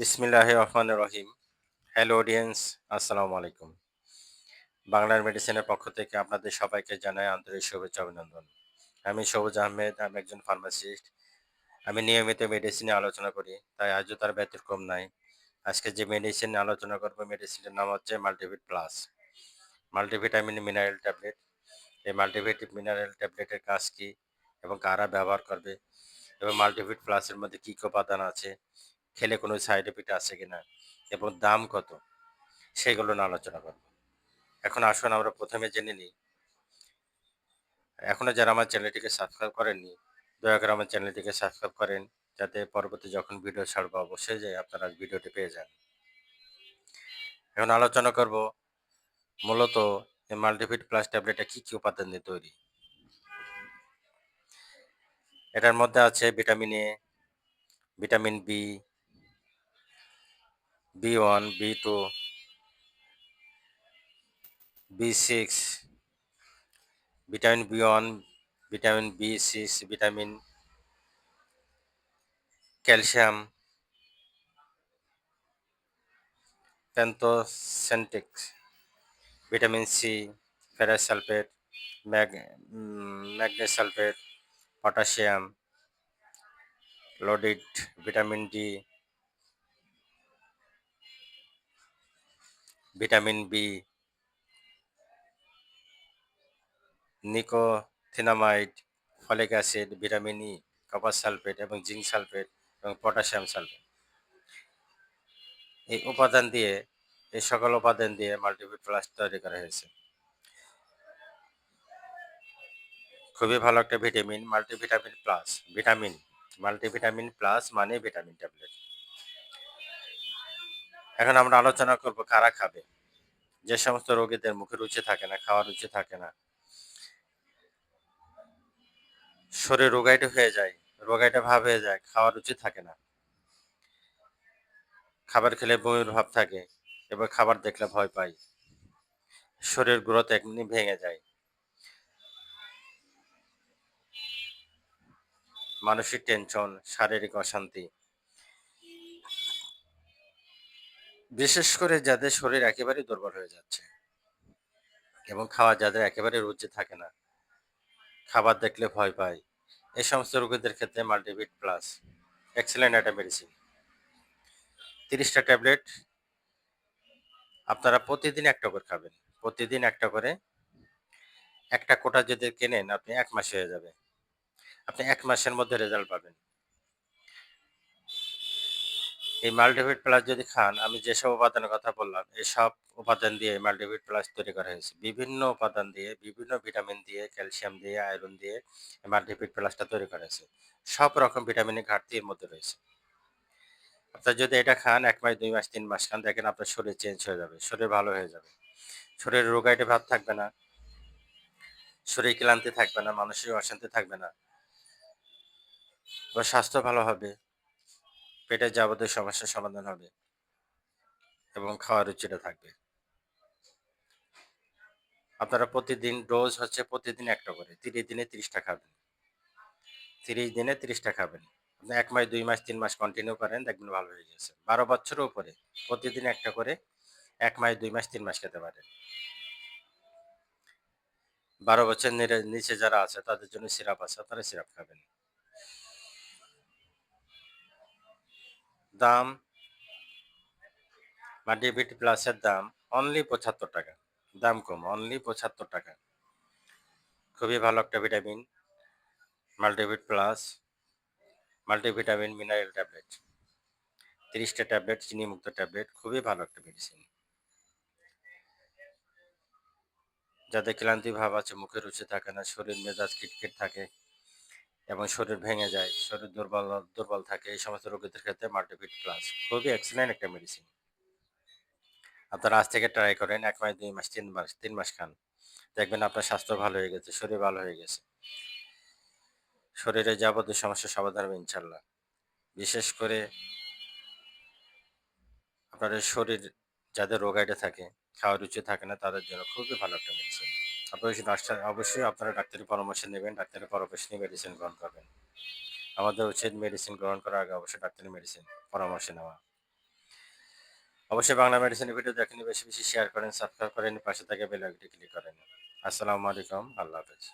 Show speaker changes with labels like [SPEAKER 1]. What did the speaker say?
[SPEAKER 1] বিসমিল্লাহ রহমান রহিম। Hello audience আসসালামু আলাইকুম। বাংলার মেডিসিনের পক্ষ থেকে আপনাদের সবাইকে জানাই আন্তরিক শুভেচ্ছা অভিনন্দন। আমি সবুজ আহমেদ, আমি একজন ফার্মাসিস্ট আমি নিয়মিত মেডিসিন আলোচনা করি, তাই আজও তার ব্যতিক্রম নাই। আজকে যে মেডিসিন আলোচনা করব মেডিসিনের নাম হচ্ছে Multivit plus multivitamin mineral tablet এই মাল্টিভিট মিনারেল ট্যাবলেটের কাজ কী এবং কারা ব্যবহার করবে এবং মাল্টিভিট প্লাসের মধ্যে কী কী উপাদান আছে খেলে কোনো সাইড এফেক্ট আছে কিনা এবং দাম কত, সেগুলো নিয়ে আলোচনা করব। এখন আসুন আমরা প্রথমে জেনে নিই। এখনও যারা আমার চ্যানেলটিকে সাবস্ক্রাইব করেননি, দয়া করে আমার চ্যানেলটিকে সাবস্ক্রাইব করেন, যাতে পরবর্তী যখন ভিডিও ছাড়বো, অবশ্যই যে আপনারা ভিডিওটি পেয়ে যান। এখন আলোচনা করব মূলত এই মাল্টিভিট প্লাস ট্যাবলেটটা কী কী উপাদান দিয়ে তৈরি। এটার মধ্যে আছে vitamin A vitamin B B one, B two, B six, vitamin B one, vitamin B six, vitamin calcium প্যান্থোসেন্টিক্স vitamin C ferrous sulphate ম্যাগ magnesium sulphate potassium, iodide, vitamin D vitamin B, nicotinamide, folic acid, vitamin E, copper sulphate এবং zinc sulphate এবং potassium sulphate. এই উপাদান দিয়ে, এই সকল উপাদান দিয়ে Multivit plus তৈরি করা হয়েছে। খুবই ভালো একটা vitamin multivitamin plus vitamin multivitamin plus মানে ভিটামিন ট্যাবলেট এখন আমরা আলোচনা করব কারা খাবে? যে সমস্ত রোগীদের মুখে রুচি থাকে না, খাওয়ার রুচি থাকে না, শরীর রোগাইটে হয়ে যায় রোগাইটে ভাব হয়ে যায়, খাওয়ার রুচি থাকে না। খাবার খেলে বমির ভাব থাকে এবং খাবার দেখলে ভয় পাই। শরীর গ্রোথ এমনি ভেঙে যায়। মানসিক টেনশন শারীরিক অশান্তি বিশেষ করে যাদের শরীর একেবারে দুর্বল হয়ে যাচ্ছে এবং খাওয়া যাদের একেবারে রুচি থাকে না, খাবার দেখলে ভয় পায়। এই সমস্ত রোগীদের ক্ষেত্রে মাল্টিভিট প্লাস এক্সেলেন্ট একটা মেডিসিন তিরিশটা ট্যাবলেট আপনারা প্রতিদিন একটা করে খাবেন। প্রতিদিন একটা করে একটা কোটা যদি কেনেন, আপনি এক মাসে হয়ে যাবে। আপনি এক মাসের মধ্যে রেজাল্ট পাবেন। এই মাল্টিভিট প্লাস যদি খান, আমি যেসব উপাদানের কথা বললাম এই সব উপাদান দিয়ে মাল্টিভিট প্লাস তৈরি করা হয়েছে। বিভিন্ন উপাদান দিয়ে, বিভিন্ন ভিটামিন দিয়ে, ক্যালসিয়াম দিয়ে, আয়রন দিয়ে মাল্টিভিট প্লাসটা তৈরি করা হয়েছে। সব রকম ভিটামিনের ঘাটতি এর মধ্যে রয়েছে। আপনার যদি এটা খান, এক মাস, দুই মাস, তিন মাস খান, দেখেন আপনার শরীর চেঞ্জ হয়ে যাবে, শরীর ভালো হয়ে যাবে। শরীরে রোগাইটে ভাব থাকবে না, শরীর ক্লান্তি থাকবে না, মানসিক অশান্তি থাকবে না। স্বাস্থ্য ভালো হবে পেটের যাবতীয় সমস্যার সমাধান হবে এবং খাওয়ার রুচিটা থাকবে। আপনারা প্রতিদিন ডোজ হচ্ছে প্রতিদিন একটা করে, তিরিশ দিনে তিরিশটা খাবেন। তিরিশ দিনে তিরিশটা খাবেন। আপনি এক মাস, দুই মাস, তিন মাস কন্টিনিউ করেন, দেখবেন ভালো হয়ে গেছে। বারো বছরের উপরে প্রতিদিন একটা করে এক মাস, দুই মাস, তিন মাস খেতে পারেন। বারো বছর নিচে যারা আছে, তাদের জন্য সিরাপ আছে, তারা সিরাপ খাবেন। দাম বা মাল্টিভিটি প্লাসের দাম অনলি পঁচাত্তর টাকা। দাম কম অনলি পঁচাত্তর টাকা। খুবই ভালো একটা vitamin multivit plus multivitamin mineral tablet তিরিশটা ট্যাবলেট চিনিমুক্ত ট্যাবলেট খুবই ভালো একটা মেডিসিন যাদের ক্লান্তি ভাব আছে, মুখে রুচি থাকে না, শরীর মেজাজ খিটখিট থাকে। এবং শরীর ভেঙে যায়, শরীর দুর্বল দুর্বল থাকে, এই সমস্ত রোগীদের ক্ষেত্রে মাল্টিপিট প্লাস খুবই এক্সিলেন্ট একটা মেডিসিন আপনারা আজ থেকে ট্রাই করেন, এক মাস, দুই মাস, তিন মাস তিন মাস খান। দেখবেন আপনার স্বাস্থ্য ভালো হয়ে গেছে, শরীর ভালো হয়ে গেছে। শরীরে যাবতীয় সমস্যার সমাধান হবে ইনশাল্লাহ বিশেষ করে আপনাদের শরীর যাদের রোগাইটে থাকে, খাওয়ার রুচি থাকে না, তাদের জন্য খুবই ভালো একটা মেডিসিন অবশ্যই ডাক্তার, অবশ্যই আপনারা ডাক্তারের পরামর্শ নেবেন, ডাক্তারের পরামর্শ নিয়ে মেডিসিন গ্রহণ করবেন। আমাদের উচিত মেডিসিন গ্রহণ করার আগে অবশ্যই ডাক্তারের মেডিসিন পরামর্শ নেওয়া। অবশ্যই বাংলা মেডিসিনের ভিডিও দেখেন, বেশি বেশি শেয়ার করেন সাবস্ক্রাইব করেন, পাশে থাকে বেল আইকনটি ক্লিক করেন। আসসালামু আলাইকুম, আল্লাহ হাফেজ।